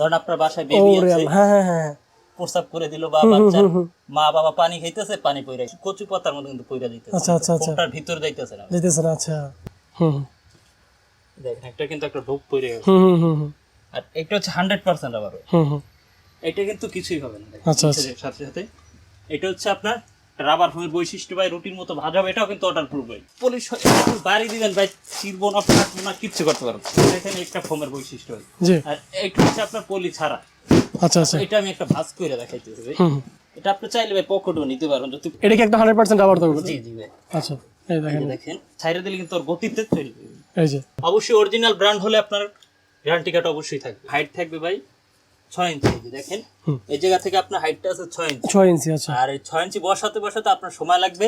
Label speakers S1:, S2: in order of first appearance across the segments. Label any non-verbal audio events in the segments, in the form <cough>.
S1: ধরেন আপনার বাসায় বেবি আছে
S2: আল্লাহ, হ্যাঁ হ্যাঁ হ্যাঁ
S1: প্রস্রাব করে দিল বা বাচ্চার মা বাবা পানি খাইতেছে পানি পইরা কচু পাতার মধ্যে কিন্তু পইরা দিতেছে
S2: আচ্ছা আচ্ছা আচ্ছা।
S1: ফোনটার ভিতর যাইতেছে না।
S2: যেতেছে না আচ্ছা। হুম
S1: দেখেন একটা কিন্তু একটা ঢোক পইরে গেছে।
S2: হুম হুম হুম হুম।
S1: আর এটা হচ্ছে হান্ড্রেড পার্সেন্ট আবার
S2: হুম হুম।
S1: এটা কিন্তু কিছুই হবে না।
S2: আচ্ছা,
S1: সাথে সাথে এটা হচ্ছে আপনার রাবার ফোমের বৈশিষ্ট্য ভাই রুটির মতো ভাজা হবে এটাও কিন্তু ওয়াটার প্রুফ ভাই। পলিশ বাড়ি দিবেন ভাই চিরবো না ফাটবো না কিচ্ছু করতে পারব দেখেন একটা ফোমের বৈশিষ্ট্য
S2: জি।
S1: আর এটা হচ্ছে আপনার পলি ছাড়া।
S2: আচ্ছা আচ্ছা।
S1: এটা আমি একটা ভাজ করে দেখাইতেছি ভাই। এটা আপনি চাইলে ভাই পকেটও নিতে পারেন যদি
S2: এটা কি একটা হান্ড্রেড পার্সেন্ট আবার দেবো
S1: জি জি ভাই।
S2: আচ্ছা এই দেখেন।
S1: দেখেন ছাইরে দিলে কিন্তু ওর গতিতে হবে।
S2: এই যে।
S1: অবশ্যই অরিজিনাল ব্র্যান্ড হলে আপনার গ্যারান্টি কার্ড অবশ্যই থাকবে। হাইট থাকবে ভাই ছয় ইঞ্চি দেখেন। এই জায়গা থেকে আপনার হাইটটা আছে ছয় ইঞ্চি
S2: ছয় ইঞ্চি আচ্ছা।
S1: আর এই ছয় ইঞ্চি বসাতে বসাতে আপনার সময় লাগবে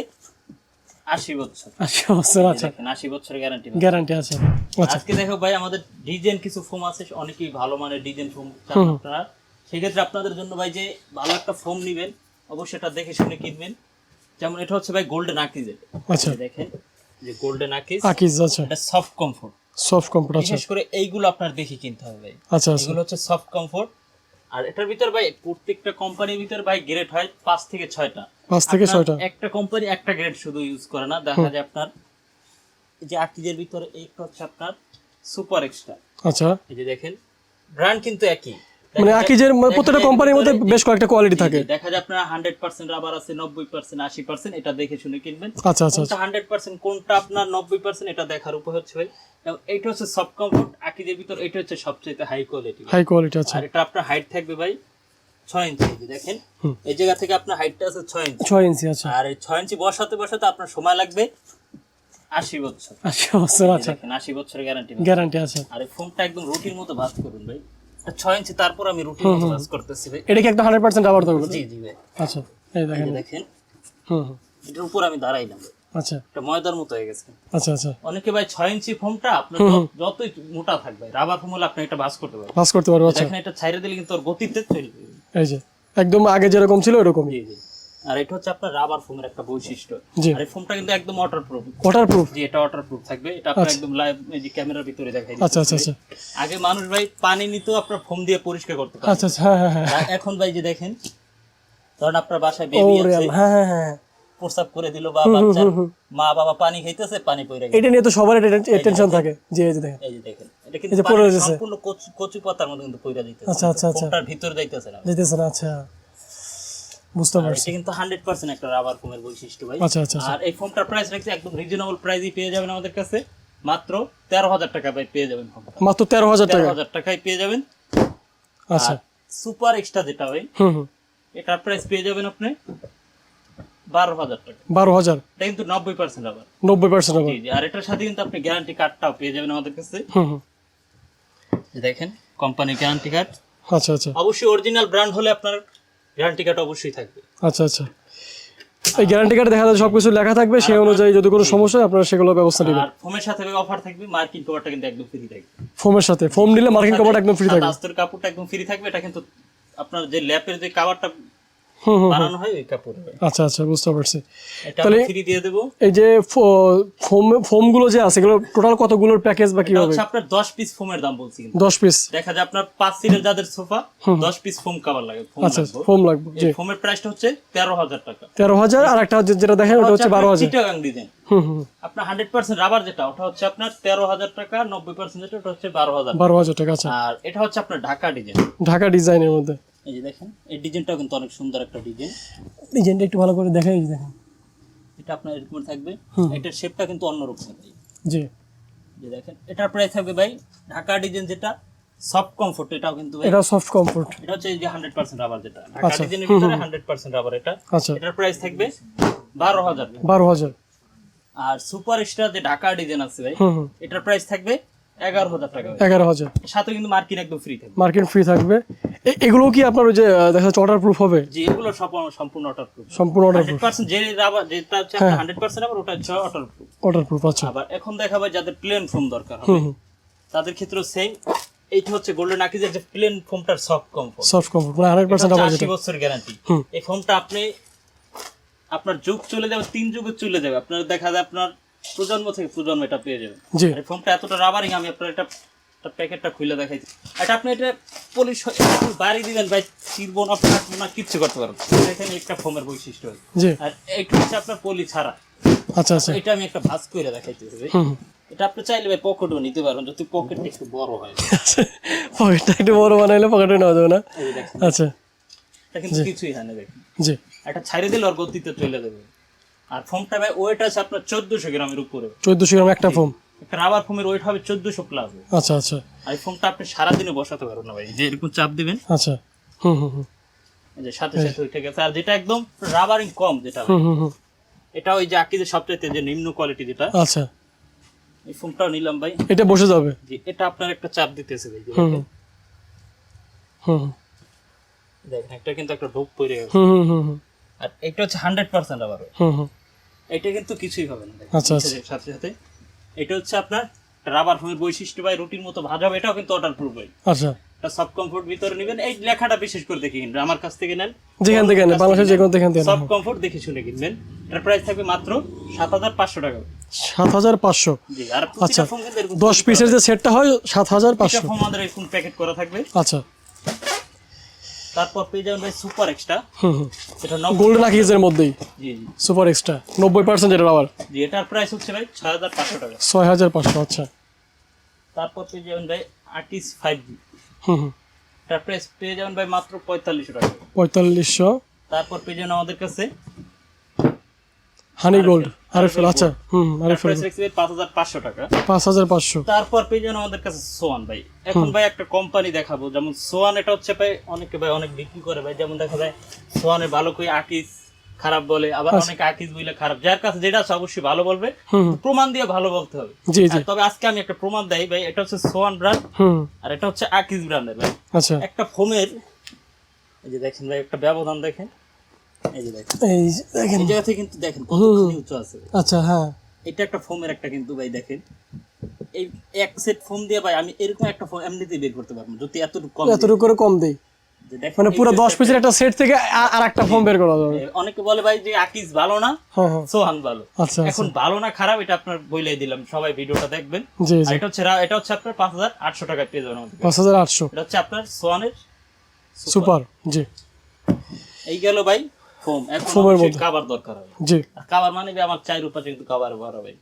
S1: আশি বছর।
S2: আচ্ছা বছর আচ্ছা।
S1: আশি বছরের গ্যারান্টি
S2: গ্যারান্টি আছে। আচ্ছা।
S1: আজকে দেখো ভাই আমাদের ডিজাইন কিছু ফোম আছে অনেকেই ভালো মানের ডিজাইন ফোম আপনারা। সেক্ষেত্রে আপনাদের জন্য ভাই যে ভালো একটা ফোম নিবেন অবশ্যই এটা দেখে শুনে কিনবেন। যেমন এটা হচ্ছে ভাই গোল্ডেন আকিজের
S2: আচ্ছা।
S1: দেখেন যে গোল্ডেন আকিজ
S2: আকিজ আচ্ছা।
S1: এটা সফট কমফোর্ট
S2: সফট আচ্ছা।
S1: বিশেষ করে এইগুলো আপনার দেখে কিনতে হবে ভাই।
S2: আচ্ছা আচ্ছা।
S1: এগুলো হচ্ছে সফট কমফোর্ট আর এটার ভিতর ভাই প্রত্যেকটা কোম্পানির ভিতর ভাই গ্রেড হয় পাঁচ থেকে ছয়টা।
S2: পাঁচ থেকে ছয়টা।
S1: একটা কোম্পানি একটা গ্রেড শুধু ইউজ করে না দেখা যায় আপনার এই যে আর্টিজের ভিতরে একটা হচ্ছে আপনার সুপার এক্সট্রা
S2: আচ্ছা।
S1: এই যে দেখেন ব্র্যান্ড কিন্তু একই।
S2: মানে আকিজের মানে প্রত্যেকটা কোম্পানির মধ্যে বেশ কয়েকটা কোয়ালিটি থাকে।
S1: দেখা যায় আপনার হান্ড্রেড পার্সেন্ট রাবার আছে নব্বই পার্সেন্ট আশি পার্সেন্ট এটা দেখে শুনে কিনবেন।
S2: আচ্ছা আচ্ছা
S1: কোনটা হান্ড্রেড পার্সেন্ট কোনটা আপনার নব্বই পার্সেন্ট এটা দেখার উপর হচ্ছে ভাই। হচ্ছে সফট কমফোর্ট আকিজের ভিতর এটা হচ্ছে সবচেয়ে হাই কোয়ালিটি
S2: হাই কোয়ালিটি আচ্ছা।
S1: আর এটা আপনার হাইট থাকবে ভাই ছয় ইঞ্চি দেখেন। এই জায়গা থেকে আপনার হাইটটা আছে ছয় ইঞ্চি
S2: ছয় ইঞ্চি আচ্ছা।
S1: আর এই ছয় ইঞ্চি বসাতে বসাতে আপনার সময় লাগবে আশি বছর।
S2: আচ্ছা বছর
S1: এই
S2: আচ্ছা।
S1: দেখেন আশি বছরের গ্যারান্টি
S2: গ্যারান্টি আছে
S1: আর ফোনটা একদম রুটির মতো ভাজ করুন ভাই। ছয় ইঞ্চি তারপর আমি করতেছি ভাই।
S2: এটা কি একদম হান্ড্রেড পার্সেন্ট আবার
S1: জি জি ভাই।
S2: আচ্ছা এই দেখেন।
S1: দেখেন।
S2: হুম হুম।
S1: এটার উপর আমি দাঁড়াইলাম
S2: আচ্ছা।
S1: এটা ময়দার মতো হয়ে গেছে।
S2: আচ্ছা আচ্ছা।
S1: অনেকে ভাই ছয় ইঞ্চি ফোমটা আপনার যতই মোটা থাকবে রাবার ফোম হলে আপনি এটা বাস করতে পারবেন।
S2: বাস করতে পারবেন আচ্ছা।
S1: এখানে এটা ছাইরে দিলে কিন্তু ওর গতিতে চলবে।
S2: এই যে একদম আগে যেরকম ছিল এরকমই
S1: জি জি। আর এটা হচ্ছে আপনার রাবার ফোমের একটা বৈশিষ্ট্য। আর এই ফোমটা কিন্তু একদম ওয়াটার প্রুফ
S2: ওয়াটার প্রুফ
S1: জি এটা ওয়াটার প্রুফ থাকবে। এটা আপনার একদম লাইভ এই যে ক্যামেরার ভিতরে দেখাই
S2: আচ্ছা আচ্ছা আচ্ছা।
S1: আগে মানুষ ভাই পানি নিতেও আপনার ফোম দিয়ে পরিষ্কার করতে পারে
S2: আচ্ছা আচ্ছা হ্যাঁ হ্যাঁ হ্যাঁ।
S1: এখন ভাই যে দেখেন ধরেন আপনার বাসায় বেবি আছে
S2: হ্যাঁ হ্যাঁ হ্যাঁ
S1: প্রস্রাব করে দিল বা বাচ্চার মা বাবা পানি খাইতেছে পানি পড়ে গেছে।
S2: এটা নিয়ে তো সবার টেনশন থাকে। জি এই যে দেখেন।
S1: এই যে দেখেন। এটা কিন্তু
S2: পড়ে
S1: সম্পূর্ণ কচু কচু পাতার মধ্যে কিন্তু পইরা দিতেছে
S2: আচ্ছা, আচ্ছা, আচ্ছা।
S1: ভিতর যাইতেছে না।
S2: যেতেছে না আচ্ছা। বুঝতে পারছি।
S1: কিন্তু হান্ড্রেড পার্সেন্ট একটা রাবার ফোমের বৈশিষ্ট্য ভাই।
S2: আচ্ছা আচ্ছা আচ্ছা।
S1: আর এই প্রাইস রাখছি একদম রিজনেবল প্রাইসই পেয়ে যাবেন আমাদের কাছে। মাত্র তেরো হাজার টাকা ভাই পেয়ে যাবেন
S2: মাত্র টাকা?
S1: টাকায় পেয়ে যাবেন।
S2: আচ্ছা।
S1: সুপার এক্সট্রা যেটা
S2: হুম হুম।
S1: এটার প্রাইস পেয়ে যাবেন আপনি বারো হাজার টাকা।
S2: বারো হাজার?
S1: এটা কিন্তু নব্বই পার্সেন্ট আবার
S2: নব্বই পার্সেন্ট আবার
S1: আর এটার সাথে কিন্তু আপনি গ্যারান্টি কার্ডটাও পেয়ে যাবেন আমাদের কাছে। দেখেন কোম্পানি গ্যারান্টি কার্ড
S2: আচ্ছা আচ্ছা।
S1: অবশ্যই অরিজিনাল ব্র্যান্ড হলে আপনার গ্যারান্টি কার্ড অবশ্যই থাকবে।
S2: আচ্ছা আচ্ছা। এই গ্যারান্টি কার্ডে দেখা যায় সবকিছু লেখা থাকবে সেই অনুযায়ী যদি কোনো সমস্যা হয় আপনারা সেগুলো ব্যবস্থা নেবেন।
S1: আর ফোমের সাথে অফার থাকবে মার্কিং কভারটা কিন্তু একদম ফ্রি থাকবে।
S2: ফোমের সাথে। ফোম নিলে মার্কিং কভারটা একদম ফ্রি থাকবে।
S1: আস্তর কাপড়টা একদম ফ্রি থাকবে এটা কিন্তু আপনার যে ল্যাপের যে কাভারটা বানানো হয় ওই কাপড়।
S2: আচ্ছা আচ্ছা বুঝতে পারছি।
S1: ফ্রি দিয়ে দেবো।
S2: এই যে ফোম ফোমগুলো যে আছে এগুলো টোটাল কতগুলোর প্যাকেজ বা কীভাবে?
S1: হচ্ছে আপনার দশ পিস ফোমের দাম বলছি কিন্তু।
S2: দশ পিস
S1: দেখা যায় আপনার পাঁচ সিটের যাদের সোফা দশ পিস ফোম কাভার লাগে ফোম
S2: আচ্ছা ফোম লাগবে জি।
S1: ফোমের প্রাইসটা হচ্ছে তেরো হাজার টাকা।
S2: তেরো হাজার আর একটা যেটা দেখেন ওটা হচ্ছে বারো হাজার।
S1: চিটাগাং ডিজাইন
S2: হুম হুম
S1: আপনার হান্ড্রেড পার্সেন্ট রাবার যেটা ওটা হচ্ছে আপনার তেরো হাজার টাকা নব্বই পার্সেন্ট যেটা ওটা হচ্ছে বারো হাজার
S2: বারো হাজার টাকা আচ্ছা।
S1: আর এটা হচ্ছে আপনার ঢাকা ডিজাইন
S2: ঢাকা ডিজাইনের মধ্যে।
S1: এই যে দেখেন এই ডিজাইনটাও কিন্তু অনেক সুন্দর একটা ডিজাইন।
S2: ডিজাইনটা একটু ভালো করে দেখেন এই দেখেন।
S1: এটা আপনার এরকম থাকবে। এটার শেপটা কিন্তু অন্যরকম ভাই
S2: জি।
S1: যে দেখেন এটার প্রাইস থাকবে ভাই ঢাকা ডিজাইন যেটা সফট কমফোর্ট এটাও কিন্তু
S2: এটা সফট কমফোর্ট
S1: এটা হচ্ছে যে হান্ড্রেড পার্সেন্ট রাবার যেটা। ঢাকা
S2: আচ্ছা।
S1: ডিজাইনের ভিতরে হান্ড্রেড পার্সেন্ট রাবার এটা।
S2: আচ্ছা।
S1: এটার প্রাইস থাকবে বারো হাজার।
S2: বারো হাজার।
S1: আর সুপার স্টার যে ঢাকা ডিজাইন আছে ভাই এটার প্রাইস থাকবে এগারো হাজার টাকা
S2: এগারো হাজার।
S1: সাথে কিন্তু মার্কিন একদম ফ্রি থাকবে।
S2: মার্কেট ফ্রি থাকবে। এগুলো কি আপনার ওই যে দেখা যাচ্ছে অর্ডার প্রুফ হবে?
S1: যে এগুলো সব সম্পূর্ণ অটার প্রুফ
S2: সম্পূর্ণ অর্ডার প্রুফ
S1: পার্সেন্ট যে রাবার যেটা হচ্ছে
S2: হ্যাঁ।
S1: হান্ড্রেড পার্সেন্ট আবার ওটা হচ্ছে অটার প্রুফ
S2: অর্ডার প্রুফ আচ্ছা।
S1: আবার এখন দেখা যায় যাদের প্লেন ফোম দরকার হবে। তাদের ক্ষেত্রেও সেম এইটা হচ্ছে গোল্ডেন আকিজের যে প্লেন ফোমটার সফট কমফোর্ট
S2: সফট কমফোর্ট মানে হান্ড্রেড পার্সেন্ট আবার
S1: আশি
S2: যেটা
S1: বছর গ্যারান্টি এই ফোনটা আপনি আপনার যুগ চলে যাবে তিন যুগে চলে যাবে। আপনার দেখা যায় আপনার প্রজন্ম থেকে প্রজন্ম এটা পেয়ে যাবেন।
S2: জি।
S1: এই ফোনটা এতটা রাবারিং আমি আপনার এটা প্যাকেটটা খুলে দেখাইছি। এটা আপনি এটা পলিশ বাড়ি দিবেন ভাই না ফাটবো না কিচ্ছু করতে পারবেন এখানে একটা ফোমের বৈশিষ্ট্য আছে।
S2: জি।
S1: আর এইটা হচ্ছে আপনার পলি ছাড়া।
S2: আচ্ছা আচ্ছা।
S1: এটা আমি একটা ভাঁজ করে দেখাইতে। এটা আপনি চাইলে ভাই পকেটও নিতে পারবেন যদি পকেটটা একটু বড় হয়।
S2: পকেটটা একটু বড় বানাইলে পকেটে নেওয়া যাবে না? আচ্ছা।
S1: এটা কিন্তু কিছুই হয় না দেখেন।
S2: জি।
S1: এটা ছাড়ে দিলে ওর গতিতে চলে দেবে আর ফোমটা ভাই ওয়েট আছে আপনার চোদ্দশো গ্রামের উপরে।
S2: চোদ্দশো গ্রাম একটা ফোম?
S1: একটা রাবার ফোমের ওয়েট হবে চোদ্দশো প্লাস
S2: আচ্ছা আচ্ছা।
S1: আর এই ফোমটা আপনি সারাদিনে বসাতে পারবেন না ভাই যে এরকম চাপ দিবেন।
S2: আচ্ছা। হুম হুম হুম।
S1: যে সাথে সাথে উঠে গেছে। আর যেটা একদম রাবারিং কম যেটা এটা ওই যে আকিজের সবচাইতে যে নিম্ন কোয়ালিটি যেটা
S2: আচ্ছা।
S1: এই ফোনটাও নিলাম ভাই।
S2: এটা বসে যাবে?
S1: জি এটা আপনার একটা চাপ দিতেছে ভাই
S2: হুম হুম।
S1: দেখেন একটা কিন্তু একটা ডোপ পড়ে গেছে।
S2: হুম হুম হুম হুম।
S1: আর এটা হচ্ছে হান্ড্রেড পার্সেন্ট আবার
S2: হুম হুম।
S1: এটা কিন্তু কিছুই হবে না
S2: আচ্ছা, আচ্ছা।
S1: সাথে সাথে এটা হচ্ছে আপনার রাবার ফোমের বৈশিষ্ট্য ভাই রুটির মতো ভাজা হবে এটাও কিন্তু ওয়াটার প্রুফ
S2: আচ্ছা।
S1: এটা সব কমফোর্ট ভিতরে নেবেন। এই লেখাটা বিশেষ করে দেখে কিনবেন আমার কাছ থেকে নেন।
S2: যেখান থেকে নেন বাংলাদেশের যে কোনো যেখান থেকে
S1: সব
S2: নেন।
S1: কমফোর্ট দেখে শুনে কিনবেন। এটার প্রাইস থাকবে মাত্র সাত হাজার পাঁচশো টাকা।
S2: সাত হাজার পাঁচশো।
S1: জি আর
S2: আচ্ছা
S1: প্রতিটা ফোন কিন্তু এরকম
S2: দশ পিসের যে সেটটা হয় সাত হাজার
S1: প্রতিটা
S2: পাঁচশো।
S1: ফোন আমাদের এরকম প্যাকেট করা থাকবে।
S2: আচ্ছা।
S1: তারপর পেয়ে যাবেন ভাই সুপার এক্সট্রা। এটা
S2: গোল্ডেন আকিজের মধ্যেই।
S1: জি জি।
S2: সুপার এক্সট্রা নব্বই পার্সেন্ট যেটা আবার।
S1: জি এটার প্রাইস হচ্ছে ভাই ছয় হাজার পাঁচশো টাকা।
S2: ছয় হাজার পাঁচশো আচ্ছা।
S1: তারপর পেয়ে যাবেন ভাই আর্টিস ফাইভ জি
S2: হুম হুম।
S1: এটার প্রাইস পেয়ে যাবেন ভাই মাত্র পঁয়তাল্লিশশো টাকা।
S2: পঁয়তাল্লিশশো।
S1: তারপর পেয়ে যাবেন আমাদের কাছে
S2: হানি গোল্ড আরএফএল আচ্ছা হুম আরএফএল
S1: প্রাইস রেখেছে পাঁচ হাজার পাঁচশো টাকা।
S2: পাঁচ হাজার পাঁচশো।
S1: তারপর পেয়ে যাবেন আমাদের কাছে সোয়ান ভাই। এখন ভাই একটা কোম্পানি দেখাবো যেমন সোয়ান এটা হচ্ছে ভাই অনেকে ভাই অনেক বিক্রি করে ভাই যেমন দেখা যায় সোয়ানের ভালো করে আকিস খারাপ বলে আবার অনেকে আকিস খারাপ। যার কাছে যেটা আছে অবশ্যই ভালো বলবে। প্রমাণ দিয়ে ভালো বলতে হবে।
S2: জি জি।
S1: তবে আজকে আমি একটা প্রমাণ দেই ভাই এটা হচ্ছে সোয়ান ব্র্যান্ড আর এটা হচ্ছে আকিস ব্র্যান্ডের ভাই।
S2: আচ্ছা।
S1: একটা ফোমের এই যে দেখেন ভাই একটা ব্যবধান দেখেন। এই যে দেখেন।
S2: এই যে দেখেন।
S1: এই জায়গা থেকে কিন্তু দেখেন কতখানি উঁচু আছে।
S2: আচ্ছা হ্যাঁ।
S1: এটা একটা ফোমের একটা কিন্তু ভাই দেখেন। এই এক সেট ফোম দিয়ে ভাই আমি এরকম একটা ফোম এমনিতেই বের করতে পারব যদি এতটুকু কম
S2: এতটুকু করে কম দেই। মানে পুরো
S1: যে
S2: দশ
S1: একটা-
S2: পিসের একটা সেট থেকে আর একটা ফর্ম বের করা যাবে।
S1: অনেকে বলে ভাই যে আকিস ভালো না
S2: হ্যাঁ হ্যাঁ।
S1: সোহান ভালো।
S2: আচ্ছা আচ্ছা।
S1: এখন ভালো না খারাপ এটা আপনার বইলাই দিলাম সবাই ভিডিওটা দেখবেন। আর এটা হচ্ছে এটা হচ্ছে আপনার পাঁচ হাজার আটশো টাকা পেয়ে যাবেন আমাদের কাছে।
S2: পাঁচ হাজার আটশো।
S1: এটা হচ্ছে আপনার সোয়ানের
S2: সুপার। জি।
S1: এই গেল ভাই। ফোম এখন
S2: ফোমের মধ্যে।
S1: কভার দরকার হবে।
S2: জি।
S1: কভার মানে আমার চাই উপরে কিন্তু কভার ভরা হবে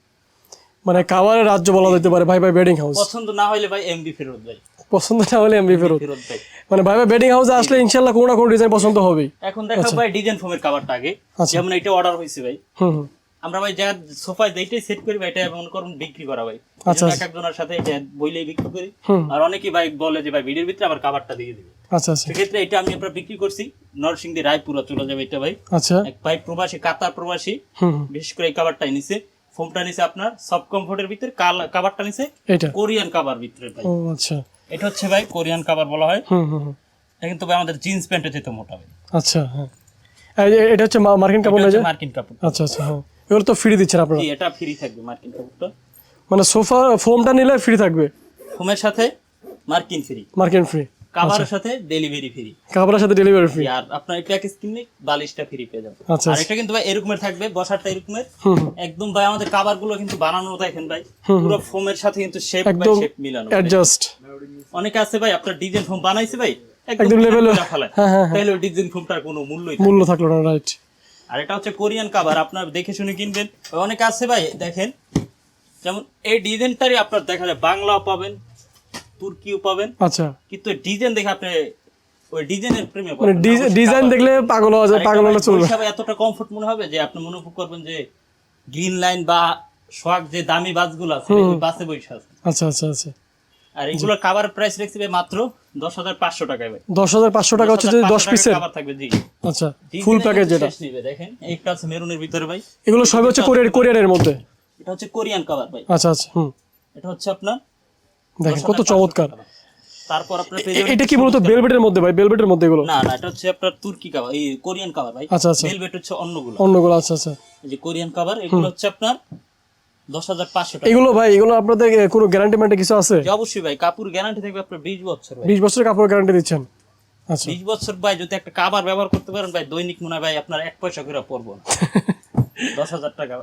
S2: মানে কাবারের রাজ্য বলা যেতে পারে ভাই ভাই বেডিং হাউস
S1: পছন্দ না হইলে ভাই এমবি ফেরত ভাই।
S2: পছন্দ না হলে এমবি ফেরত।
S1: ফেরত ভাই।
S2: মানে ভাই ভাই বেডিং হাউসে আসলে ইনশাল্লাহ কোনো না কোনো ডিজাইন পছন্দ হবে
S1: এখন দেখো ভাই ডিজাইন ফোমের কভারটা আগে।
S2: আচ্ছা।
S1: যেমন এটা অর্ডার হয়েছে ভাই।
S2: হুম হুম।
S1: আমরা ভাই যা সোফায় যেটাই সেট করি ভাই এটা মনে করুন বিক্রি করা ভাই।
S2: আচ্ছা,
S1: এক একজনের সাথে এটা বইলেই বিক্রি করি। আর অনেকেই ভাই বলে যে ভাই ভিডিওর ভিতরে আবার কাভারটা দিয়ে দিবে।
S2: আচ্ছা আচ্ছা।
S1: সেক্ষেত্রে এটা আমি আপনার বিক্রি করছি নরসিংদী রায়পুরা চলে যাবে এটা ভাই।
S2: আচ্ছা।
S1: এক ভাই প্রবাসী কাতার প্রবাসী। বিশেষ করে এই কাভারটাই নিছে। ফোমটা নিছে আপনার সব কমফোর্টের ভিতরে কাভারটা নিছে
S2: এইটা?
S1: কোরিয়ান কাভার ভিতরে ভাই।
S2: ও আচ্ছা।
S1: এটা হচ্ছে ভাই কোরিয়ান কাভার বলা হয়।
S2: হুম হুম
S1: এটা কিন্তু ভাই আমাদের জিন্স প্যান্টের যেতে মোটা ভাই।
S2: আচ্ছা হ্যাঁ। এটা হচ্ছে মার্কিন কাপড় না
S1: মার্কিন কাপড়।
S2: আচ্ছা আচ্ছা হ্যাঁ। এগুলো তো ফ্রি দিচ্ছেন আপনারা।
S1: এটা ফ্রি থাকবে মার্কিন কাপড়টা
S2: মানে সোফা ফোমটা নিলে ফ্রি থাকবে।
S1: ফোমের সাথে মার্কিন ফ্রি
S2: মার্কিন ফ্রি
S1: কাভারের সাথে ডেলিভারি ফ্রি
S2: কাপড়ের সাথে ডেলিভারি ফ্রি
S1: আর আপনার প্যাকেজ কিনলে বালিশটা ফ্রি পেয়ে যাবেন।
S2: আচ্ছা
S1: আর এটা কিন্তু ভাই এরকমের থাকবে বসারটা এরকমের। একদম ভাই আমাদের কাভারগুলো কিন্তু বানানো দেখেন ভাই। পুরো ফোমের সাথে কিন্তু শেপ বাই শেপ মিলানো
S2: অ্যাডজাস্ট
S1: অনেকে আছে ভাই আপনার ডিজাইন ফোম বানাইছে ভাই
S2: একদম
S1: ফেলায়।
S2: হ্যাঁ, হ্যাঁ,
S1: তাহলে ডিজাইন ফোমটার কোনো মূল্যই
S2: মূল্য থাকল না রাইট
S1: আর এটা হচ্ছে কোরিয়ান কাভার আপনার দেখে শুনে কিনবেন। অনেকে আছে ভাই দেখেন। যেমন এই ডিজাইনটারই আপনার দেখা যায় বাংলাও পাবেন তুর্কিও পাবেন।
S2: আচ্ছা।
S1: কিন্তু ডিজাইন দেখে আপনি ওই ডিজাইনের প্রেমে
S2: মানে
S1: পড়বেন
S2: ডিজাইন দেখলে পাগল হওয়া যায় পাগল হলে চলবে।
S1: হিসাবে এতটা কমফোর্ট মনে হবে যে আপনি মনে করবেন যে গ্রিন লাইন বা সোয়াগ যে দামি বাসগুলো আছে ওই বাসে বসে আছে।
S2: আচ্ছা আচ্ছা আচ্ছা।
S1: আর এগুলোর কাভার প্রাইস রেখেছে মাত্র দশ হাজার পাঁচশো টাকায় ভাই।
S2: দশ হাজার পাঁচশো টাকা হচ্ছে যদি দশ পিসের।
S1: কাভার থাকবে জি।
S2: আচ্ছা ফুল প্যাকেজ যেটা
S1: দেখেন একটা আছে মেরুনের ভিতরে ভাই।
S2: এগুলো সবই হচ্ছে কোরিয়ার কোরিয়ারের মধ্যে?
S1: এটা হচ্ছে কোরিয়ান কাভার ভাই।
S2: আচ্ছা আচ্ছা হুম।
S1: এটা হচ্ছে আপনার
S2: দেখেন কত চমৎকার।
S1: তারপর আপনার
S2: এটা কি মূলত বেলবেটের মধ্যে ভাই? বেলবেটের মধ্যে এগুলো?
S1: না না এটা হচ্ছে আপনার তুর্কি কাভার এই কোরিয়ান কাভার ভাই।
S2: আচ্ছা আচ্ছা।
S1: হচ্ছে অন্যগুলো
S2: অন্যগুলো আচ্ছা আচ্ছা।
S1: এই যে কোরিয়ান কাভার এগুলো হচ্ছে আপনার দশ হাজার পাঁচশো টাকা
S2: এগুলো ভাই এগুলো আপনাদের কোনো গ্যারান্টি ম্যান্টি কিছু আছে?
S1: অবশ্যই ভাই কাপুর গ্যারান্টি থাকবে আপনার বিশ বছর
S2: বিশ বছরের কাপড় গ্যারান্টি দিচ্ছেন? আচ্ছা।
S1: বিশ বছর ভাই যদি একটা কাবার ব্যবহার করতে পারেন ভাই দৈনিক মনে হয় ভাই আপনার এক পয়সা করে পড়ব। <laughs> দশ হাজার টাকা।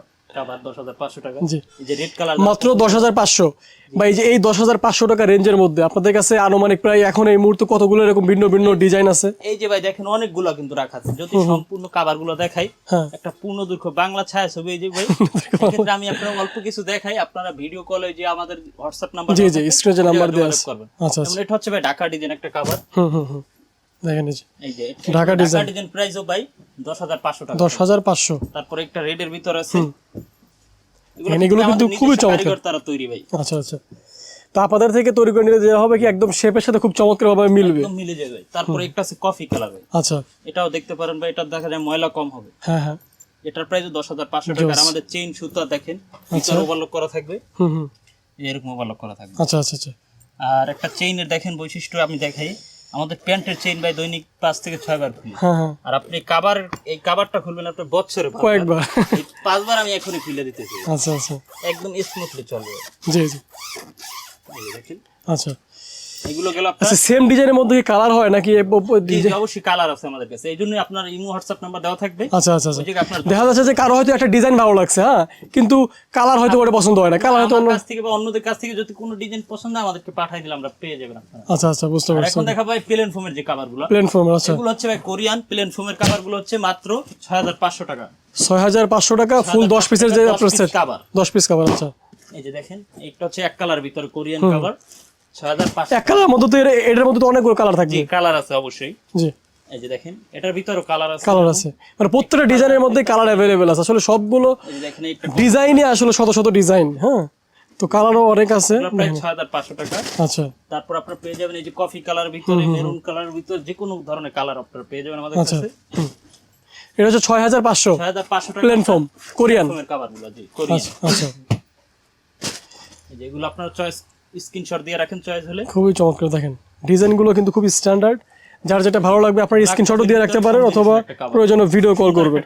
S2: মাত্র দশ হাজার পাঁচশো। বা এই যে এই দশ হাজার পাঁচশো টাকা রেঞ্জের মধ্যে আপনাদের কাছে আনুমানিক প্রায় এখন এই মুহূর্তে কতগুলো এরকম ভিন্ন ভিন্ন ডিজাইন আছে?
S1: এই যে ভাই দেখেন অনেকগুলো কিন্তু রাখা আছে। যদি সম্পূর্ণ কাবারগুলো দেখাই
S2: হ্যাঁ।
S1: একটা পূর্ণ দুঃখ বাংলা ছায়া ছবি এই যে ভাই। <laughs> এক্ষেত্রে আমি আপনার অল্প কিছু দেখাই আপনারা ভিডিও কলে যে আমাদের হোয়াটসঅ্যাপ নাম্বার
S2: জি জি স্ক্রিনে নাম্বার দেওয়া আছে। আচ্ছা আচ্ছা।
S1: এটা হচ্ছে ভাই ঢাকা ডিজাইন একটা কাবার
S2: হুম হুম। দেখেন এই যে।
S1: এই যে
S2: ঢাকা ডিজাইন।
S1: ডিজাইন প্রাইসও ভাই টাকা। তারপরে একটা রেডের ভিতর আছে।
S2: হ্যাঁ, এগুলো কিন্তু খুবই চমৎকার।
S1: তারা তৈরি ভাই।
S2: আচ্ছা আচ্ছা। তো আপনাদের থেকে তৈরি করে নিলে দেওয়া হবে কি একদম শেপের সাথে খুব চমৎকার ভাবে মিলবে?
S1: একদম মিলে যাবে। তারপরে একটা আছে কফি কালার
S2: আচ্ছা।
S1: এটাও দেখতে পারেন ভাই এটা দেখা যায় ময়লা কম হবে।
S2: হ্যাঁ হ্যাঁ।
S1: এটার প্রাইস দশ হাজার পাঁচশো টাকা। আমাদের চেইন সুতা দেখেন ভিতরে ওভারলক করা থাকবে।
S2: হুম হুম।
S1: এরকম ওভারলক করা থাকবে।
S2: আচ্ছা আচ্ছা আচ্ছা।
S1: আর একটা চেইনের দেখেন বৈশিষ্ট্য আমি দেখাই। আমাদের প্যান্টের চেইন ভাই দৈনিক পাঁচ থেকে ছয় বার খুলি।
S2: হ্যাঁ হ্যাঁ।
S1: আর আপনি কাবার এই কাবারটা খুলবেন আপনার বছরে।
S2: কয়েকবার।
S1: পাঁচবার আমি এখনই খুলে দিতেছি।
S2: আচ্ছা আচ্ছা।
S1: একদম স্মুথলি চলবে।
S2: জি জি। আচ্ছা।
S1: এগুলো গেল আপনার
S2: আচ্ছা সেম ডিজাইনের মধ্যে কি কালার হয় নাকি
S1: অবশ্যই কালার আছে আমাদের কাছে। এই জন্যই আপনার ইমো হোয়াটসঅ্যাপ নাম্বার দেওয়া থাকবে।
S2: আচ্ছা আচ্ছা আচ্ছা। দেখা যাচ্ছে যে কারও হয়তো একটা ডিজাইন ভালো লাগছে হ্যাঁ? কিন্তু কালার হয়তো ওটা পছন্দ হয় না। কালার হয়তো অন্য
S1: কাছ থেকে বা অন্যদের কাছ থেকে যদি কোনো ডিজাইন পছন্দ হয় আমাদেরকে পাঠিয়ে দিলে আমরা পেয়ে যাবেন আপনারা।
S2: আচ্ছা আচ্ছা বুঝতে পারছি।
S1: এখন দেখা ভাই প্লেন ফোমের যে কাভারগুলো।
S2: প্লেন ফর্ম আচ্ছা।
S1: এগুলো হচ্ছে ভাই কোরিয়ান প্লেন ফোমের কাভারগুলো হচ্ছে মাত্র ছয় হাজার পাঁচশো টাকা।
S2: ছয় হাজার পাঁচশো টাকা ফুল দশ পিসের যে আপনার সেট
S1: কাভার
S2: দশ পিস কাভার আচ্ছা।
S1: এই যে দেখেন একটা হচ্ছে এক কালার ভিতরে কোরিয়ান কাভার
S2: এক কালার মধ্যে তো এটার মধ্যে তো অনেকগুলো কালার থাকবে।
S1: কালার আছে অবশ্যই।
S2: জি।
S1: এই যে দেখেন এটার ভিতরেও কালার আছে।
S2: কালার আছে। মানে প্রত্যেকটা ডিজাইনের মধ্যে কালার অ্যাভেলেবেল আছে। আসলে সবগুলো ডিজাইনই আসলে শত শত ডিজাইন হ্যাঁ? তো কালারও অনেক আছে।
S1: প্রায় ছয় হাজার পাঁচশো টাকা।
S2: আচ্ছা।
S1: তারপর আপনারা পেয়ে যাবেন এই যে কফি কালার ভিতরে মেরুন কালার ভিতরে যে কোনো ধরনের কালার আপনারা পেয়ে যাবেন আমাদের
S2: আচ্ছা।
S1: কাছে।
S2: এটা হচ্ছে ছয় হাজার পাঁচশো। প্লেন ফর্ম কোরিয়ান
S1: ফোমের কাভারগুলো জি কোরিয়ান
S2: আচ্ছা আচ্ছা।
S1: এই আপনার চয়েস স্ক্রিনশট দিয়ে রাখেন চয়েস হলে।
S2: খুবই চমৎকার দেখেন। ডিজাইনগুলো কিন্তু খুবই স্ট্যান্ডার্ড। যার যেটা ভালো লাগবে আপনার স্ক্রিনশটও দিয়ে রাখতে পারেন অথবা প্রয়োজনে ভিডিও কল করবেন।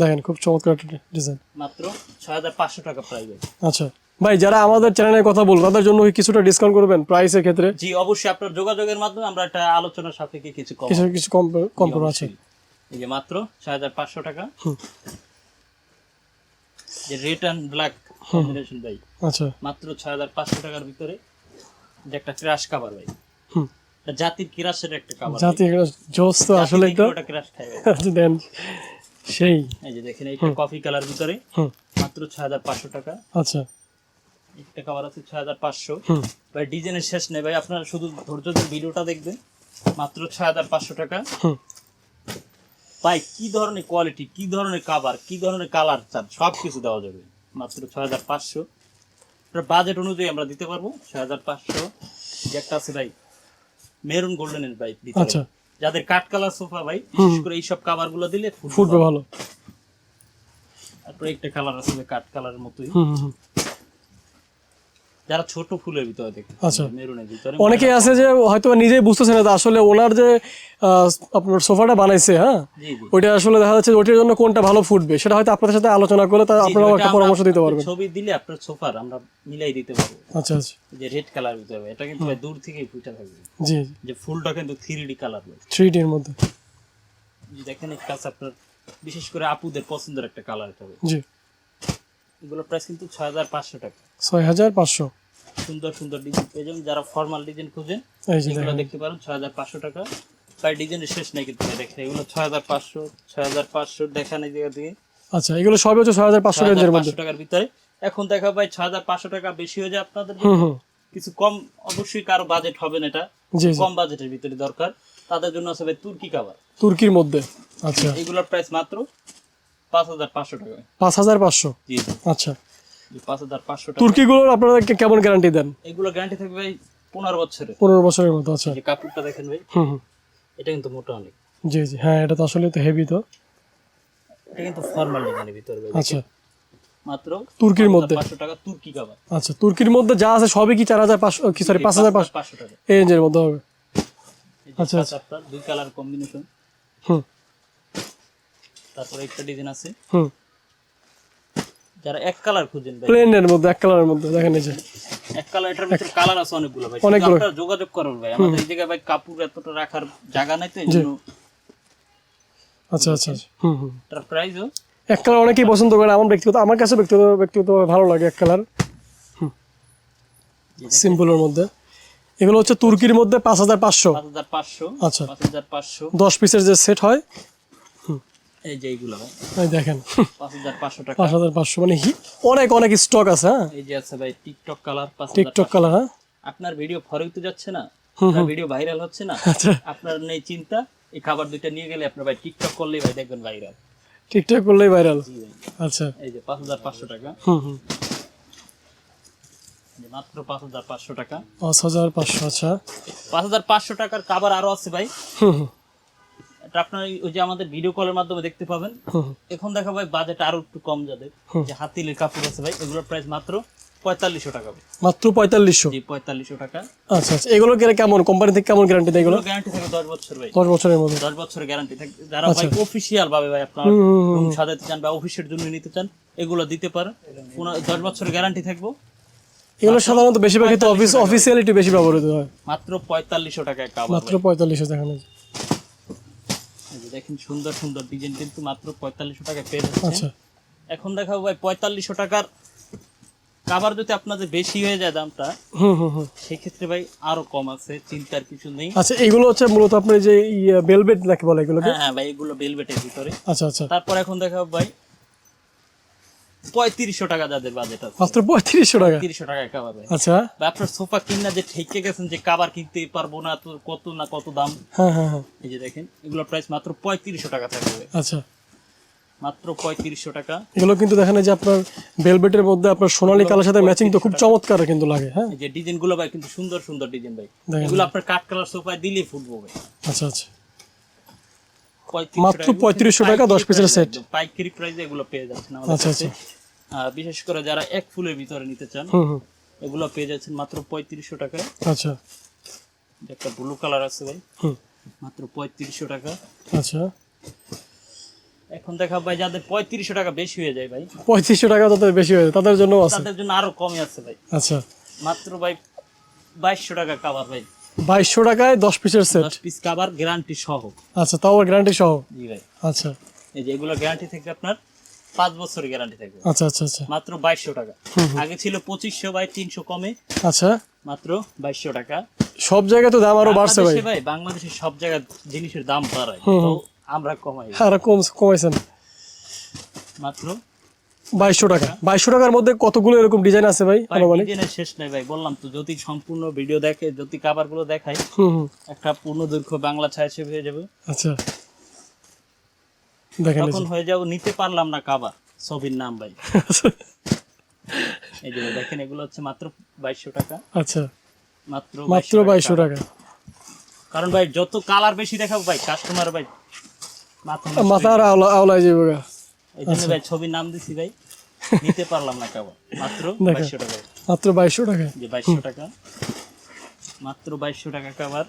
S2: দেখেন খুব চমৎকার ডিজাইন
S1: মাত্র ছয় হাজার পাঁচশো টাকা প্রাইস
S2: আচ্ছা ভাই যারা আমাদের চ্যানেলে কথা বলব তাদের জন্য কিছুটা ডিসকাউন্ট করবেন প্রাইসের ক্ষেত্রে?
S1: জি অবশ্যই আপনার যোগাযোগের মাধ্যমে আমরা একটা আলোচনার সাপেক্ষে কিছু কম
S2: কিছু কিছু কম কম আছে।
S1: এই যে মাত্র ছয় হাজার পাঁচশো টাকা।
S2: হুম।
S1: যে রেড অ্যান্ড ব্ল্যাক কম্বিনেশন ভাই।
S2: আচ্ছা।
S1: মাত্র ছয় হাজার পাঁচশো টাকার ভিতরে যে একটা ক্রাশ কাভার ভাই। জাতির কিরাসের একটা কাভার
S2: জাতি জোস তো আসলে তো।
S1: ওটা ক্রাশ খাই
S2: আচ্ছা, দেন। সেই।
S1: এই যে দেখেন এইটা কফি কালার ভিতরে
S2: হুম।
S1: মাত্র ছয় হাজার পাঁচশো টাকা।
S2: আচ্ছা।
S1: একটা কাভার আছে ছয় হাজার পাঁচশো।
S2: হুম।
S1: ভাই ডিজাইনের শেষ নেই ভাই। আপনারা শুধু ধৈর্য ধরে ভিডিওটা দেখবেন। মাত্র ছয় হাজার পাঁচশো টাকা।
S2: হুম।
S1: ভাই কি ধরনের কোয়ালিটি কি ধরনের কাভার কি ধরনের কালার চান? সব কিছু দেওয়া যাবে। মাত্র ছয় হাজার পাঁচশো বাজেট অনুযায়ী আমরা দিতে পারব ছয় হাজার পাঁচশো একটা আছে ভাই মেরুন গোল্ডেনের ভাই
S2: আচ্ছা।
S1: যাদের কাঠ কালার সোফা ভাই বিশেষ করে এইসব কাভারগুলো দিলে ফুটবে
S2: ভালো।
S1: তারপরে একটা কালার আছে কাঠ কালারের মতোই। যারা ছোট ফুলের ভিতরে দেখে
S2: আচ্ছা।
S1: মেরুনের ভিতরে
S2: অনেকে আছে যে হয়তো নিজেই বুঝতেছে না যে আসলে ওনার যে আপনার সোফাটা বানাইছে হ্যাঁ? ওইটা আসলে দেখা যাচ্ছে ওইটার জন্য কোনটা ভালো ফুটবে সেটা হয়তো আপনাদের সাথে আলোচনা করলে তা
S1: জি,
S2: আপনারাও একটা পরামর্শ দিতে পারবেন।
S1: ছবি দিলে আপনার সোফার আমরা মিলাই দিতে পারব।
S2: আচ্ছা আচ্ছা।
S1: যে রেড কালার ভিতরে এটা কিন্তু দূর থেকেই ফুটে থাকবে।
S2: জি
S1: যে ফুলটা কিন্তু থ্রি ডি কালার ভাই
S2: থ্রি এর মধ্যে।
S1: দেখেন একটা আছে আপনার বিশেষ করে আপুদের পছন্দের একটা কালার হবে।
S2: জি।
S1: এগুলোর প্রাইস কিন্তু ছয় হাজার পাঁচশো টাকা।
S2: ছয় হাজার পাঁচশো।
S1: সুন্দর সুন্দর ডিজাইন পেয়ে যাবেন। যারা ফর্মাল ডিজাইন খুঁজেন এগুলো দেখতে পারেন ছয় হাজার পাঁচশো টাকা। প্রায় ডিজাইনের শেষ নেই কিন্তু দেখেন এগুলো ছয় হাজার পাঁচশো ছয় হাজার পাঁচশো দেখান এই জায়গা থেকে
S2: আচ্ছা এগুলো সবই হচ্ছে ছয় হাজার পাঁচশো
S1: ছয়
S2: রেঞ্জের মধ্যে।
S1: টাকার ভিতরে। এখন দেখা ভাই ছয় হাজার পাঁচশো টাকা বেশি হয়ে যায় আপনাদের কিছু কম অবশ্যই কারও বাজেট হবে না এটা। কম বাজেটের ভিতরে দরকার। তাদের জন্য আছে ভাই তুর্কি কাবার
S2: তুর্কির মধ্যে। আচ্ছা।
S1: এগুলোর প্রাইস মাত্র পাঁচ হাজার পাঁচশো
S2: আচ্ছা।
S1: পাঁচ হাজার পাঁচশো
S2: তুর্কিগুলোর আপনারা কেমন গ্যারান্টি দেন?
S1: এগুলো গ্যারান্টি থাকবে ভাই পনেরো বছরের।
S2: পনেরো বছরের মতো আচ্ছা।
S1: কাপড়টা দেখেন ভাই
S2: হুম
S1: এটা কিন্তু মোটা অনেক।
S2: জি জি। হ্যাঁ এটা তো আসলে তো হেভি তো।
S1: এটা কিন্তু ফর্মাল ডিজাইনের ভিতরে
S2: আচ্ছা।
S1: মাত্র
S2: তুর্কির মধ্যে?
S1: পাঁচশো টাকা তুর্কি
S2: আচ্ছা তুর্কির মধ্যে যা আছে সবই কি চার হাজার পাঁচশো কি সরি পাঁচ হাজার পাঁচশো
S1: পাঁচশো টাকা।
S2: এই রেঞ্জের মধ্যে হবে। আচ্ছা,
S1: আপনার দুই কালার কম্বিনেশন
S2: হুম।
S1: তারপরে একটা ডিজাইন আছে।
S2: হুম।
S1: যারা এক কালার খুঁজেন ভাই।
S2: প্লেনের মধ্যে এক কালারের মধ্যে দেখেন এই যে।
S1: এক কালার এটার ভিতরে কালার আছে অনেকগুলো ভাই।
S2: অনেকগুলো।
S1: অনেকগুলো যোগাযোগ করুন ভাই। আমাদের এই জায়গায় ভাই কাপড় এতটা রাখার জায়গা নাই তো এই জন্য
S2: আচ্ছা আচ্ছা আচ্ছা। হুম হুম।
S1: প্রাইসও
S2: এক কালার অনেকেই পছন্দ করে আমার ব্যক্তিগত আমার কাছে ব্যক্তিগত ব্যক্তিগত ভালো লাগে এক কালার সিম্পলের মধ্যে। এগুলো হচ্ছে তুর্কির মধ্যে পাঁচ হাজার পাঁচশো।
S1: পাঁচ হাজার পাঁচশো।
S2: আচ্ছা।
S1: পাঁচ হাজার পাঁচশো।
S2: দশ পিসের যে সেট হয়
S1: এই যে এইগুলো। ভাই
S2: দেখেন।
S1: পাঁচ হাজার পাঁচশো টাকা।
S2: পাঁচ হাজার পাঁচশো মানে অনেক অনেক স্টক আছে হ্যাঁ?
S1: এই যে আছে ভাই টিকটক কালার
S2: টিকটক কালার হ্যাঁ?
S1: আপনার ভিডিও ফরেতে যাচ্ছে না আপনার ভিডিও ভাইরাল হচ্ছে না।
S2: আচ্ছা।
S1: আপনার নেই চিন্তা এই খাবার দুইটা নিয়ে গেলে আপনার ভাই টিকটক করলেই ভাই দেখবেন ভাইরাল
S2: টিকটক করলেই ভাইরাল আচ্ছা।
S1: এই যে পাঁচ হাজার পাঁচশো টাকা।
S2: হুম হুম।
S1: মাত্র পাঁচ হাজার পাঁচশো টাকা।
S2: পাঁচ হাজার পাঁচশো আচ্ছা।
S1: পাঁচ হাজার পাঁচশো টাকার খাবার আরও আছে ভাই।
S2: হুম হুম।
S1: এটা আপনার ওই যে আমাদের ভিডিও কলের মাধ্যমে দেখতে পাবেন। এখন দেখা ভাই বাজেট আরও একটু কম যাদের। যে হাতিলের কাপড় আছে ভাই এগুলোর প্রাইস মাত্র পঁয়তাল্লিশশো টাকা
S2: মাত্র পঁয়তাল্লিশশো?
S1: জি পঁয়তাল্লিশশো টাকা।
S2: আচ্ছা আচ্ছা। এগুলো কেমন? কোম্পানি থেকে কেমন গ্যারান্টি দেয় এগুলো?
S1: গ্যারান্টি থাকে দশ বছর ভাই।
S2: দশ বছরের মধ্যে।
S1: দশ বছরের গ্যারান্টি থাকে। যারা ভাই অফিসিয়াল ভাবে ভাই আপনার রুম সাজাতে চান বা অফিসের জন্য নিতে চান এগুলো দিতে পারেন। দশ বছরের গ্যারান্টি থাকব।
S2: এগুলো সাধারণত বেশিরভাগ ক্ষেত্রে অফিস অফিসিয়ালিটি বেশি ব্যবহৃত হয়।
S1: মাত্র পঁয়তাল্লিশশো টাকায় কাবার
S2: মাত্র পঁয়তাল্লিশশো
S1: যে দেখেন সুন্দর সুন্দর ডিজাইন কিন্তু মাত্র পঁয়তাল্লিশশো টাকায় পেয়ে যাচ্ছে
S2: আচ্ছা।
S1: এখন দেখাবো ভাই পঁয়তাল্লিশশো টাকার কাবার যদি আপনাদের বেশি হয়ে যায় দামটা সেক্ষেত্রে ভাই আরও কম আছে চিন্তার কিছু নেই।
S2: আচ্ছা এগুলো হচ্ছে মূলত আপনার যে বেলবেট নাকি বলে এগুলো
S1: হ্যাঁ হ্যাঁ ভাই এগুলো বেলভেটের ভিতরে।
S2: আচ্ছা আচ্ছা।
S1: তারপর এখন দেখাবো ভাই পঁয়ত্রিশশো টাকা যাদের বাজেট আছে।
S2: মাত্র পঁয়ত্রিশশো টাকা?
S1: তিরিশশো টাকায় কাবার
S2: আচ্ছা।
S1: আপনার সোফা কিনা যে ঠেকে গেছেন যে কাবার কিনতে পারব না তো কত না কত দাম?
S2: হ্যাঁ হ্যাঁ হ্যাঁ।
S1: এই যে দেখেন এগুলো প্রাইস মাত্র পঁয়ত্রিশশো টাকা থাকবে।
S2: আচ্ছা।
S1: মাত্র পঁয়ত্রিশশো টাকা।
S2: এগুলো কিন্তু দেখেন যে আপনার বেলবেটের মধ্যে আপনার সোনালী কালার সাথে ম্যাচিং তো খুব চমৎকার কিন্তু লাগে হ্যাঁ?
S1: যে ডিজাইনগুলো ভাই কিন্তু সুন্দর সুন্দর ডিজাইন ভাই। এগুলো আপনার কাঠ কালার সোফায় দিলেই ফুটবো ভাই।
S2: আচ্ছা আচ্ছা। মাত্র 3500 টাকা, 10 পিসের।
S1: একদম, পাইকারি প্রাইসে এগুলো পেয়ে যাচ্ছেন
S2: আচ্ছা,
S1: আর বিশেষ করে যারা এক ফুলের ভিতরে নিতে চান এগুলো পেয়ে যাচ্ছেন মাত্র পঁয়ত্রিশশো টাকায়।
S2: আচ্ছা।
S1: একটা ব্লু কালার আছে ভাই। মাত্র পঁয়ত্রিশশো টাকা।
S2: আচ্ছা।
S1: এখন দেখা ভাই যাদের পঁয়ত্রিশশো টাকা বেশি হয়ে যায় ভাই
S2: পঁয়ত্রিশশো টাকা তাদের বেশি হয়ে যায়, তাদের জন্য আছে।
S1: তাদের জন্য আরও কমে আছে ভাই।
S2: আচ্ছা।
S1: মাত্র ভাই বাইশশো টাকা কাবার ভাই।
S2: বাইশশো টাকায় দশ পিসের সেট
S1: দশ পিস কাবার গ্যারান্টি সহ।
S2: আচ্ছা তাও গ্যারান্টি সহ?
S1: জি ভাই।
S2: আচ্ছা।
S1: এই যে এগুলো গ্যারান্টি থেকে আপনার পাঁচ বছরের গ্যারান্টি থাকবে।
S2: আচ্ছা আচ্ছা আচ্ছা।
S1: মাত্র বাইশশো টাকা। আগে ছিল পঁচিশশো বাই তিনশো কমে
S2: আচ্ছা।
S1: মাত্র বাইশশো টাকা।
S2: সব জায়গায় তো দাম আরও বাড়ছে ভাই।
S1: ভাই বাংলাদেশের সব জায়গায় জিনিসের দাম বাড়ায়। তো আমরা কমাই।
S2: আর কম কমাইছেন।
S1: মাত্র
S2: বাইশশো টাকা। বাইশশো টাকার মধ্যে কতগুলো এরকম ডিজাইন আছে ভাই
S1: ডিজাইনের শেষ নাই ভাই বললাম তো যদি সম্পূর্ণ ভিডিও দেখে যদি কাবারগুলো
S2: হুম
S1: একটা পূর্ণ দৈর্ঘ্য বাংলা ছায়া হয়ে যাবে।
S2: আচ্ছা।
S1: তখন হয়ে যাব নিতে পারলাম না কাবার। ছবির নাম ভাই। এই যে দেখেন এগুলো হচ্ছে মাত্র বাইশশো টাকা।
S2: আচ্ছা।
S1: মাত্র
S2: মাত্র বাইশশো
S1: টাকা। কারণ ভাই যত কালার বেশি দেখাবো ভাই কাস্টমার ভাই মাথা
S2: আর আওলা আওলায় যাবে।
S1: এই জন্য ভাই ছবির নাম দিছি ভাই <laughs> নিতে পারলাম না কাবার। মাত্র। বাইশশো টাকা।
S2: মাত্র বাইশশো টাকা?
S1: যে বাইশশো টাকা। মাত্র বাইশশো টাকা কাবার।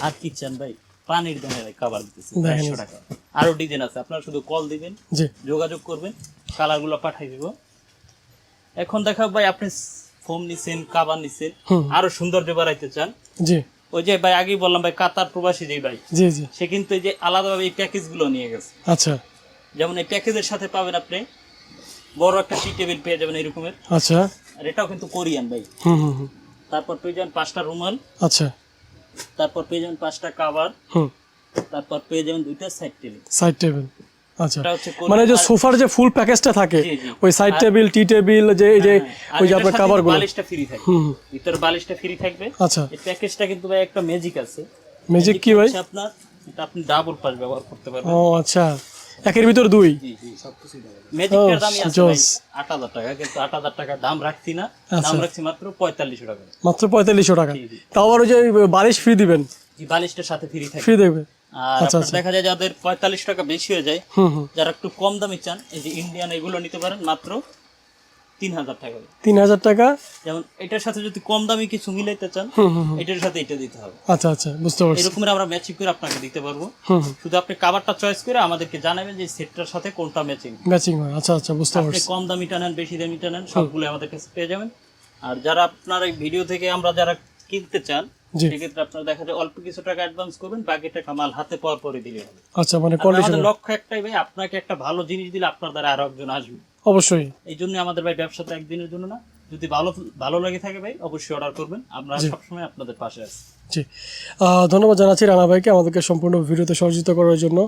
S1: আর কি চান ভাই? পানির দামে ভাই কাবার দিতেছে
S2: দেখেন।
S1: টাকা। আরও ডিজাইন আছে আপনারা শুধু কল দিবেন যোগাযোগ করবেন কালারগুলো পাঠাই দিব। এখন দেখা ভাই আপনি ফোম নিছেন কাবার নিছেন। আরও সৌন্দর্য বাড়াইতে চান।
S2: জি।
S1: ওই যে ভাই আগেই বললাম ভাই কাতার প্রবাসী যে ভাই
S2: জি জি।
S1: সে কিন্তু এই যে আলাদাভাবে এই প্যাকেজগুলো নিয়ে গেছে।
S2: আচ্ছা।
S1: যেমন এই প্যাকেজের সাথে পাবেন আপনি বড় একটা টি টেবিল পেয়ে যাবেন এরকমের
S2: আচ্ছা।
S1: আর এটাও কিন্তু কোরিয়ান ভাই।
S2: হুম হুম হুম।
S1: তারপর পেয়ে যাবেন পাঁচটা রুমাল।
S2: আচ্ছা।
S1: তারপর পেয়ে যাবেন পাঁচটা কাভার তারপর পেয়ে যাবেন দুইটা সাইড টেবিল
S2: সাইড টেবিল আচ্ছা। মানে যে সোফার যে ফুল প্যাকেজটা থাকে। ওই সাইড টেবিল টি টেবিল যে এই যে ওই যে আপনার কাভারগুলো
S1: বালিশটা ফ্রি থাকবে।
S2: হুম,
S1: বালিশটা ফ্রি থাকবে।
S2: আচ্ছা।
S1: এই প্যাকেজটা কিন্তু ভাই একটা ম্যাজিক আছে।
S2: ম্যাজিক কি ভাই?
S1: আপনার এটা আপনি ডাবল পাস ব্যবহার করতে পারবেন।
S2: ও আচ্ছা। একের ভিতর দুই।
S1: ম্যাজিকটার। আট হাজার টাকা কিন্তু আট হাজার টাকা দাম রাখছি না।
S2: আচ্ছা।
S1: দাম রাখছি মাত্র পঁয়তাল্লিশশো টাকা।
S2: মাত্র পঁয়তাল্লিশশো টাকা।
S1: জি, জি।
S2: তাও আবার ওই যে বালিশ ফ্রি দিবেন?
S1: বালিশটার সাথে ফ্রি
S2: ফ্রি দেবে
S1: আর
S2: আচ্ছা, আচ্ছা।
S1: দেখা যায় যাদের পঁয়তাল্লিশ টাকা বেশি হয়ে যায় যারা একটু কম দামি চান এই যে ইন্ডিয়ান এগুলো নিতে পারেন মাত্র তিন হাজার টাকা
S2: তিন হাজার টাকা?
S1: যেমন এটার সাথে যদি কম দামি কিছু মিলাইতে চান। এটার সাথে এটা দিতে হবে।
S2: আচ্ছা আচ্ছা বুঝতে পারছি।
S1: এরকমের আমরা ম্যাচিং করে আপনাকে দিতে পারব। শুধু আপনি কাভারটা চয়েস করে আমাদেরকে জানাবেন যে সেটটার সাথে কোনটা ম্যাচিং
S2: ম্যাচিং হয়। আচ্ছা আচ্ছা বুঝতে
S1: আপনি কম বেশি সবগুলো আমাদের কাছে পেয়ে যাবেন। আর যারা আপনার এই ভিডিও থেকে আমরা যারা কিনতে চান
S2: জি।
S1: সেক্ষেত্রে আপনারা দেখা যায় অল্প কিছু টাকা অ্যাডভান্স করবেন বাকি টাকা মাল হাতে পর পরে দিলে হবে।
S2: আচ্ছা মানে কন্ডিশন
S1: লক্ষ্য একটাই ভাই আপনাকে একটা ভালো জিনিস দিলে আপনার দ্বারা আরও একজন আসবে।
S2: অবশ্যই।
S1: এই জন্য আমাদের ভাই ব্যবসাটা একদিনের জন্য না। যদি ভালো ভালো লাগে থাকে ভাই অবশ্যই অর্ডার করবেন। আমরা সবসময় আপনাদের পাশে আছি।
S2: জি। ধন্যবাদ জানাচ্ছি রানা ভাইকে আমাদেরকে সম্পূর্ণ ভিডিওতে সহযোগিতা করার জন্য।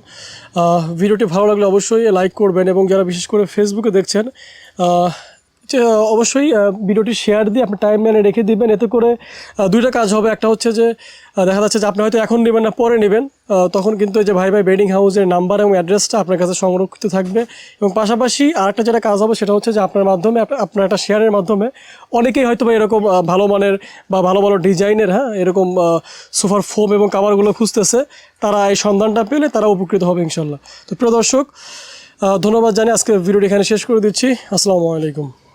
S2: ভিডিওটি ভালো লাগলে অবশ্যই লাইক করবেন এবং যারা বিশেষ করে ফেসবুকে দেখছেন অবশ্যই ভিডিওটি শেয়ার দিয়ে আপনি টাইম লাইনে রেখে দিবেন। এতে করে দুইটা কাজ হবে। একটা হচ্ছে যে দেখা যাচ্ছে যে আপনি হয়তো এখন নেবেন না, পরে নেবেন। তখন কিন্তু এই যে ভাই ভাই বেডিং হাউসের নাম্বার এবং অ্যাড্রেসটা আপনার কাছে সংরক্ষিত থাকবে। এবং পাশাপাশি আরেকটা যেটা কাজ হবে, সেটা হচ্ছে যে আপনার মাধ্যমে আপনার একটা শেয়ারের মাধ্যমে অনেকেই হয়তো বা এরকম ভালো মানের বা ভালো ভালো ডিজাইনের হ্যাঁ এরকম সোফার ফোম এবং কাভারগুলো খুঁজতেছে। তারা এই সন্ধানটা পেলে তারা উপকৃত হবে ইনশাল্লাহ। তো প্রিয় দর্শক ধন্যবাদ জানি আজকে ভিডিওটি এখানে শেষ করে দিচ্ছি। আসসালামু আলাইকুম।